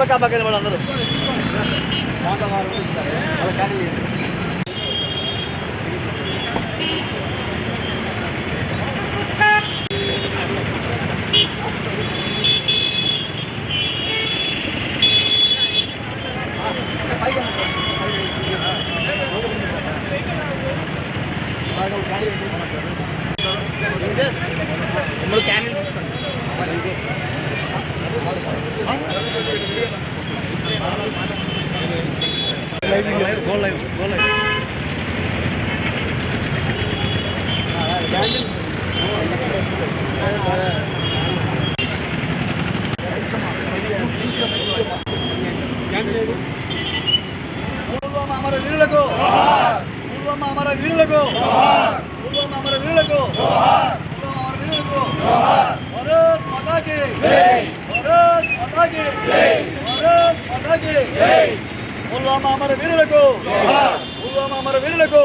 పట్టాపక్కన వాళ్ళందరూ ఇప్పుడు క్యాన్ తీసుకోండి goal line goal line Pulwama అమర వీరులకు పుల్వామా అమర వీరులకు పుల్వామా అమర వీరులకు పుల్వామా అమర వీరులకు భారత్ మాతాకి భారత్ మాతాకి భారత్ మాతాకి పుల్వామా అమర వీరులకు! పుల్వామా అమర వీరులకు!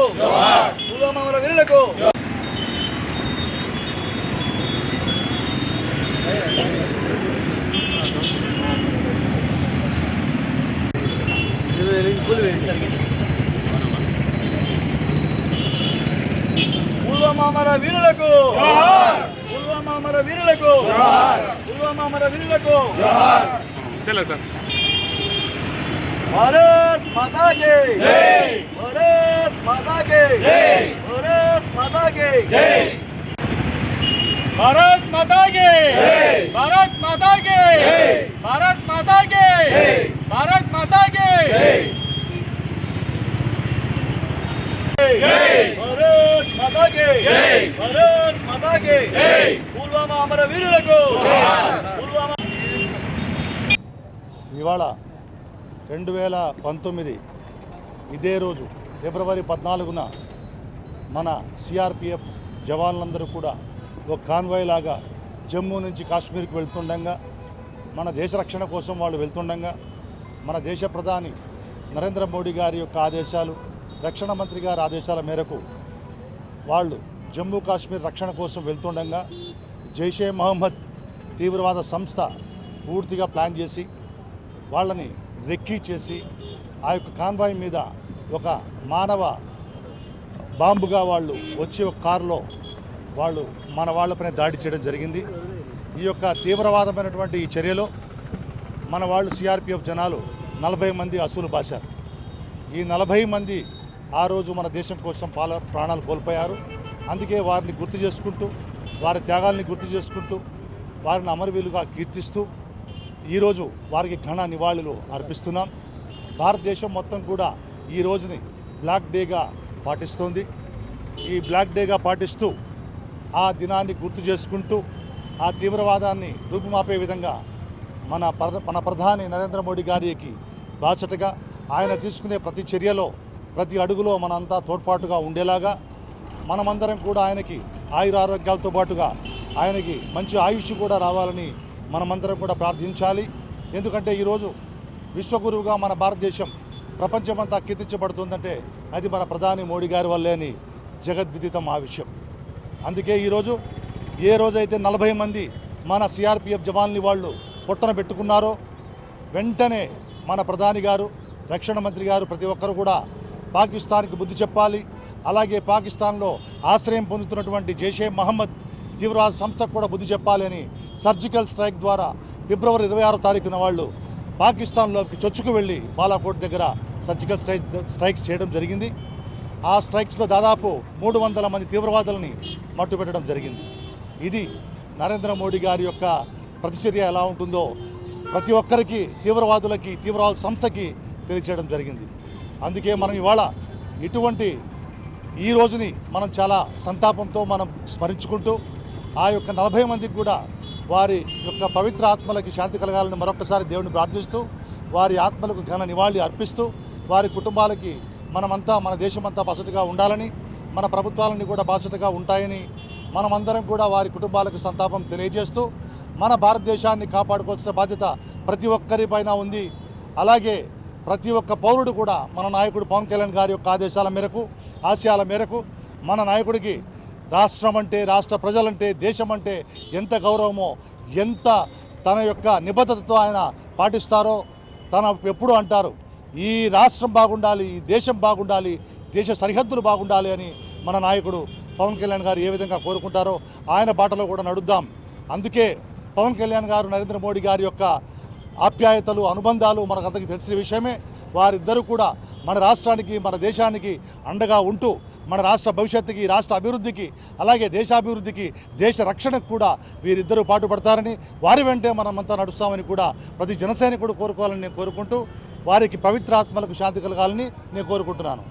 పుల్వామా అమర వీరులకు! పుల్వామా అమర వీరులకు! పుల్వామా అమర వీరులకు! పుల్వామా అమర వీరులకు! తెలియదు సార్. భారత్ మాతా భారత్ మాతా భారత్ మాతా భారత్ మాతా భారత్ మాతా భారత్ మాతా భారత్ మాతా భారత్ మాతా భారత్ మాతా పుల్వామా అమర వీరులకు పుల్వామా ఇవాళ రెండు వేల పంతొమ్మిది ఇదే రోజు ఫిబ్రవరి పద్నాలుగున మన సిఆర్పిఎఫ్ జవాన్లందరూ కూడా ఒక కాన్వాయ్ లాగా జమ్మూ నుంచి కాశ్మీర్కి వెళ్తుండగా మన దేశ రక్షణ కోసం వాళ్ళు వెళ్తుండగా మన దేశ ప్రధాని నరేంద్ర మోడీ గారి యొక్క ఆదేశాలు రక్షణ మంత్రి గారి ఆదేశాల మేరకు వాళ్ళు జమ్మూ కాశ్మీర్ రక్షణ కోసం వెళ్తుండగా జైషే మహమ్మద్ తీవ్రవాద సంస్థ పూర్తిగా ప్లాన్ చేసి వాళ్ళని రెక్కీ చేసి ఆ యొక్క కాన్వాయ్ మీద ఒక మానవ బాంబుగా వాళ్ళు వచ్చి ఒక కారులో వాళ్ళు మన వాళ్ళపైన దాడి చేయడం జరిగింది. ఈ యొక్క తీవ్రవాదమైనటువంటి ఈ చర్యలో మన వాళ్ళు సిఆర్పిఎఫ్ జనాలు నలభై మంది అసూలు బాశారు. ఈ నలభై మంది ఆ రోజు మన దేశం కోసం పాల ప్రాణాలు కోల్పోయారు. అందుకే వారిని గుర్తు చేసుకుంటూ వారి త్యాగాల్ని గుర్తు చేసుకుంటూ వారిని అమరవీలుగా కీర్తిస్తూ ఈరోజు వారికి ఘన నివాళులు అర్పిస్తున్నాం. భారతదేశం మొత్తం కూడా ఈ రోజుని బ్లాక్ డేగా పాటిస్తోంది. ఈ బ్లాక్ డేగా పాటిస్తూ ఆ దినాన్ని గుర్తు చేసుకుంటూ ఆ తీవ్రవాదాన్ని రూపుమాపే విధంగా మన ప్ర మన ప్రధాని నరేంద్ర మోడీ గారికి బాచటగా ఆయన తీసుకునే ప్రతి చర్యలో ప్రతి అడుగులో మనంతా తోడ్పాటుగా ఉండేలాగా మనమందరం కూడా ఆయనకి ఆయురారోగ్యాలతో పాటుగా ఆయనకి మంచి ఆయుష్ కూడా రావాలని మనమందరం కూడా ప్రార్థించాలి. ఎందుకంటే ఈరోజు విశ్వగురువుగా మన భారతదేశం ప్రపంచమంతా కీర్తించబడుతుందంటే అది మన ప్రధాని మోడీ గారి వల్లే అని జగద్విదితం ఆ విషయం. అందుకే ఈరోజు ఏ రోజైతే నలభై మంది మన సిఆర్పిఎఫ్ జవాన్ని వాళ్ళు పొట్టన పెట్టుకున్నారో వెంటనే మన ప్రధాని గారు రక్షణ మంత్రి గారు ప్రతి ఒక్కరు కూడా పాకిస్తాన్కి బుద్ధి చెప్పాలి. అలాగే పాకిస్తాన్లో ఆశ్రయం పొందుతున్నటువంటి జైషే మహమ్మద్ తీవ్రవాద సంస్థకు కూడా బుద్ధి చెప్పాలని సర్జికల్ స్ట్రైక్ ద్వారా ఫిబ్రవరి ఇరవై ఆరో తారీఖున వాళ్ళు పాకిస్తాన్లోకి చొచ్చుకు వెళ్ళి బాలాకోట్ దగ్గర సర్జికల్ స్ట్రైక్ స్ట్రైక్ చేయడం జరిగింది. ఆ స్ట్రైక్స్లో దాదాపు మూడు వందల మంది తీవ్రవాదులని మట్టుపెట్టడం జరిగింది. ఇది నరేంద్ర మోడీ గారి యొక్క ప్రతిచర్య ఎలా ఉంటుందో ప్రతి ఒక్కరికి తీవ్రవాదులకి తీవ్రవాద సంస్థకి తెలియచేయడం జరిగింది. అందుకే మనం ఇవాళ ఇటువంటి ఈ రోజుని మనం చాలా సంతాపంతో మనం స్మరించుకుంటూ ఆ యొక్క నలభై మందికి కూడా వారి యొక్క పవిత్ర ఆత్మలకి శాంతి కలగాలని మరొకసారి దేవుని ప్రార్థిస్తూ వారి ఆత్మలకు ఘన నివాళి అర్పిస్తూ వారి కుటుంబాలకి మనమంతా మన దేశమంతా బాసటగా ఉండాలని మన ప్రభుత్వాలన్నీ కూడా బాసటగా ఉంటాయని మనమందరం కూడా వారి కుటుంబాలకు సంతాపం తెలియజేస్తూ మన భారతదేశాన్ని కాపాడుకోవాల్సిన బాధ్యత ప్రతి ఒక్కరిపైన ఉంది. అలాగే ప్రతి ఒక్క పౌరుడు కూడా మన నాయకుడు పవన్ కళ్యాణ్ గారి యొక్క ఆదేశాల మేరకు ఆశయాల మేరకు మన నాయకుడికి రాష్ట్రం అంటే రాష్ట్ర ప్రజలంటే దేశం అంటే ఎంత గౌరవమో ఎంత తన యొక్క నిబద్ధతతో ఆయన పాటిస్తారో తన ఎప్పుడు అంటారు. ఈ రాష్ట్రం బాగుండాలి ఈ దేశం బాగుండాలి దేశ సరిహద్దులు బాగుండాలి అని మన నాయకుడు పవన్ కళ్యాణ్ గారు ఏ విధంగా కోరుకుంటారో ఆయన బాటలో కూడా నడుద్దాం. అందుకే పవన్ కళ్యాణ్ గారు నరేంద్ర మోడీ గారి యొక్క ఆప్యాయతలు అనుబంధాలు మనకందరికీ తెలిసిన విషయమే. వారిద్దరూ కూడా మన రాష్ట్రానికి మన దేశానికి అండగా ఉంటూ మన రాష్ట్ర భవిష్యత్తుకి రాష్ట్ర అభివృద్ధికి అలాగే దేశాభివృద్ధికి దేశ రక్షణకు కూడా వీరిద్దరూ పాటుపడతారని వారి వెంటే మనమంతా నడుస్తామని కూడా ప్రతి జనసైనికుడు కోరుకోవాలని నేను కోరుకుంటూ వారికి పవిత్రాత్మలకు శాంతి కలగాలని నేను కోరుకుంటున్నాను.